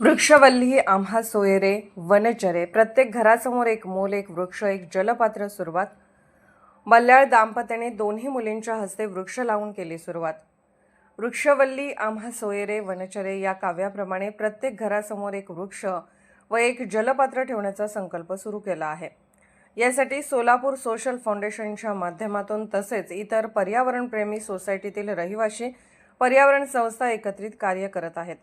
वृक्षवल्ली आम्हा सोयरे वनचरे प्रत्येक घरासमोर एक मोल एक वृक्ष एक जलपात्र सुरुवात. मल्याळ दाम्पत्याने दोन्ही मुलींच्या हस्ते वृक्ष लावून केली सुरुवात. वृक्षवल्ली आम्हा सोयरे वनचरे या काव्याप्रमाणे प्रत्येक घरासमोर एक वृक्ष व एक जलपात्र ठेवण्याचा संकल्प सुरू केला आहे. यासाठी सोलापूर सोशल फाउंडेशनच्या माध्यमातून तसेच इतर पर्यावरणप्रेमी सोसायटीतील रहिवासी पर्यावरण संस्था एकत्रित कार्य करत आहेत.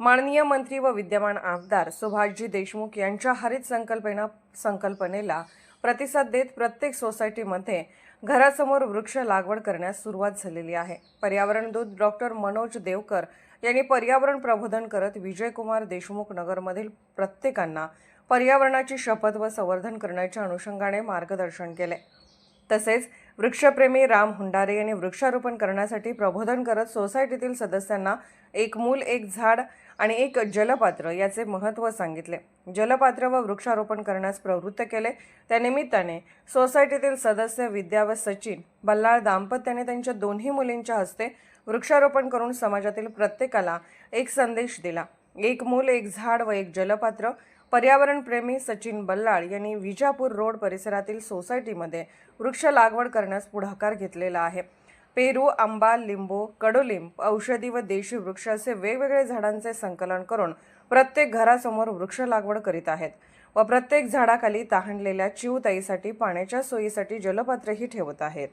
माननीय मंत्री व विद्यमान आमदार सुभाषजी देशमुख यांच्या हरित संकल्पना संकल्पनेला प्रतिसाद देत प्रत्येक सोसायटीमध्ये घरासमोर वृक्ष लागवड करण्यास सुरुवात झालेली आहे. पर्यावरण दूत डॉक्टर मनोज देवकर यांनी पर्यावरण प्रबोधन करत विजयकुमार देशमुख नगरमधील प्रत्येकांना पर्यावरणाची शपथ व संवर्धन करण्याच्या अनुषंगाने मार्गदर्शन केले. तसेच वृक्षप्रेमी राम हुंडारे यांनी वृक्षारोपण करण्यासाठी प्रबोधन करत सोसायटीतील सदस्यांना एक मूल एक झाड आणि एक जलपात्र याचे महत्त्व सांगितले. जलपात्र व वृक्षारोपण करण्यास प्रवृत्त केले. त्यानिमित्ताने सोसायटीतील सदस्य विद्या व सचिन बल्लाळ दाम्पत्याने त्यांच्या दोन्ही मुलींच्या हस्ते वृक्षारोपण करून समाजातील प्रत्येकाला एक संदेश दिला. एक मूल एक झाड व एक जलपात्र पर्यावरणप्रेमी सचिन बल्लाळ यांनी विजापूर रोड परिसरातील सोसायटीमध्ये वृक्ष लागवड करण्यास पुढाकार घेतलेला आहे. पेरू आंबा लिंबू कडुलिंब औषधी व देशी वृक्ष असे वेगवेगळे झाडांचे संकलन करून प्रत्येक घरासमोर वृक्ष लागवड करीत आहेत व प्रत्येक झाडाखाली तहानलेल्या चिवताईसाठी पाण्याच्या सोयीसाठी जलपात्रही ठेवत आहेत.